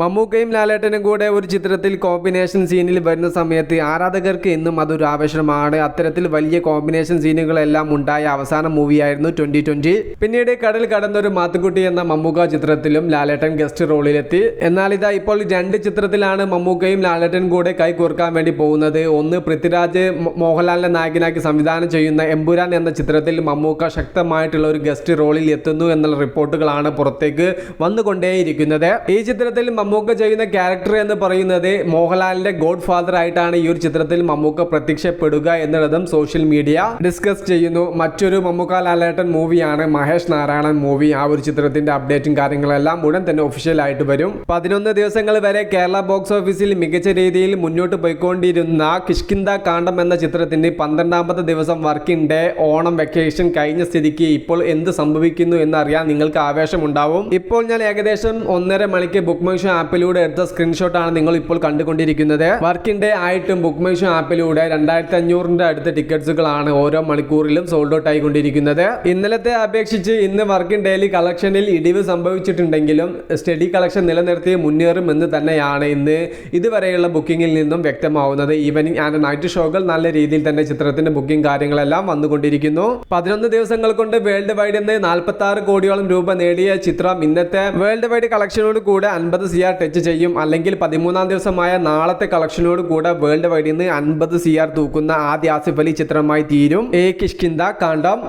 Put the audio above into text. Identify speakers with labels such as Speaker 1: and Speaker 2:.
Speaker 1: മമ്മൂക്കയും ലാലേട്ടനും കൂടെ ഒരു ചിത്രത്തിൽ കോമ്പിനേഷൻ സീനിൽ വരുന്ന സമയത്ത് ആരാധകർക്ക് എന്നും അതൊരു ആവേശമാണ്. അത്തരത്തിൽ വലിയ കോമ്പിനേഷൻ സീനുകളെല്ലാം ഉണ്ടായ അവസാന മൂവിയായിരുന്നു ട്വന്റി ട്വന്റി. പിന്നീട് കടൽ കടന്നൊരു മാത്തുക്കുട്ടി എന്ന മമ്മൂക്ക ചിത്രത്തിലും ലാലേട്ടൻ ഗസ്റ്റ് റോളിലെത്തി. എന്നാൽ ഇതാ ഇപ്പോൾ രണ്ട് ചിത്രത്തിലാണ് മമ്മൂക്കയും ലാലേട്ടൻ കൂടെ കൈ കോർക്കാൻ വേണ്ടി പോകുന്നത്. ഒന്ന് പൃഥ്വിരാജ് മോഹൻലാലിനെ നായകനാക്കി സംവിധാനം ചെയ്യുന്ന എമ്പുരാൻ എന്ന ചിത്രത്തിൽ മമ്മൂക്ക ശക്തമായിട്ടുള്ള ഒരു ഗസ്റ്റ് റോളിൽ എത്തുന്നു എന്നുള്ള റിപ്പോർട്ടുകളാണ് പുറത്തേക്ക് വന്നുകൊണ്ടേയിരിക്കുന്നത്. ഈ ചിത്രത്തിൽ മമ്മൂക്ക ചെയ്യുന്ന ക്യാരക്ടർ എന്ന് പറയുന്നത് മോഹൻലാലിന്റെ ഗോഡ് ഫാദർ ആയിട്ടാണ് ഈ ഒരു ചിത്രത്തിൽ മമ്മൂക്ക പ്രത്യക്ഷപ്പെടുക എന്നുള്ളതും സോഷ്യൽ മീഡിയ ഡിസ്കസ് ചെയ്യുന്നു. മറ്റൊരു മമ്മൂക്ക ലാലേട്ടൻ മൂവിയാണ് മഹേഷ് നാരായണൻ മൂവി. ആ ഒരു ചിത്രത്തിന്റെ അപ്ഡേറ്റും കാര്യങ്ങളെല്ലാം ഉടൻ തന്നെ ഒഫീഷ്യൽ ആയിട്ട് വരും. പതിനൊന്ന് ദിവസങ്ങൾ വരെ കേരള ബോക്സ് ഓഫീസിൽ മികച്ച രീതിയിൽ മുന്നോട്ട് പോയിക്കൊണ്ടിരുന്ന കിഷ്കിന്ദ കാണ്ടം എന്ന ചിത്രത്തിന്റെ പന്ത്രണ്ടാമത്തെ ദിവസം വർക്കിംഗ് ഡേ ഓണം വെക്കേഷൻ കഴിഞ്ഞ സ്ഥിതിക്ക് ഇപ്പോൾ എന്ത് സംഭവിക്കുന്നു എന്നറിയാൻ നിങ്ങൾക്ക് ആവേശമുണ്ടാവും. ഇപ്പോൾ ഞാൻ ഏകദേശം ഒന്നര മണിക്ക് ബുക്ക് മൈ ആപ്പിലൂടെ എടുത്ത സ്ക്രീൻഷോട്ടാണ് നിങ്ങൾ ഇപ്പോൾ കണ്ടുകൊണ്ടിരിക്കുന്നത്. വർക്കിംഗ് ഡേ ആയിട്ടും ബുക്ക് മൈ ഷോ ആപ്പിലൂടെ രണ്ടായിരത്തി അഞ്ഞൂറിന്റെ അടുത്ത ടിക്കറ്റ്സുകളാണ് ഓരോ മണിക്കൂറിലും സോൾഡ് ഔട്ട് ആയിക്കൊണ്ടിരിക്കുന്നത്. ഇന്നലത്തെ അപേക്ഷിച്ച് ഇന്ന് വർക്കിംഗ് ഡേയിൽ കളക്ഷനിൽ ഇടിവ് സംഭവിച്ചിട്ടുണ്ടെങ്കിലും സ്റ്റഡി കളക്ഷൻ നിലനിർത്തി മുന്നേറുമെന്ന് തന്നെയാണ് ഇന്ന് ഇതുവരെയുള്ള ബുക്കിംഗിൽ നിന്നും വ്യക്തമാവുന്നത്. ഈവനിങ് ആൻഡ് നൈറ്റ് ഷോകൾ നല്ല രീതിയിൽ തന്നെ ചിത്രത്തിന്റെ ബുക്കിംഗ് കാര്യങ്ങളെല്ലാം വന്നുകൊണ്ടിരിക്കുന്നു. പതിനൊന്ന് ദിവസങ്ങൾ കൊണ്ട് വേൾഡ് വൈഡ് നിന്ന് നാൽപ്പത്തി ആറ് കോടിയോളം രൂപ നേടിയ ചിത്രം ഇന്നത്തെ വേൾഡ് വൈഡ് കളക്ഷനോട് കൂടെ അൻപത് സി ആർ ടച്ച് ചെയ്യും. അല്ലെങ്കിൽ പതിമൂന്നാം ദിവസമായ നാളത്തെ കളക്ഷനോട് കൂടെ വേൾഡ് വൈഡിൽ നിന്ന് അൻപത് സി ആർ തൂക്കുന്ന ആദ്യ ആസിഫ് അലി ചിത്രമായി തീരും. എ കിഷ്കിന്ദ കാണ്ഡം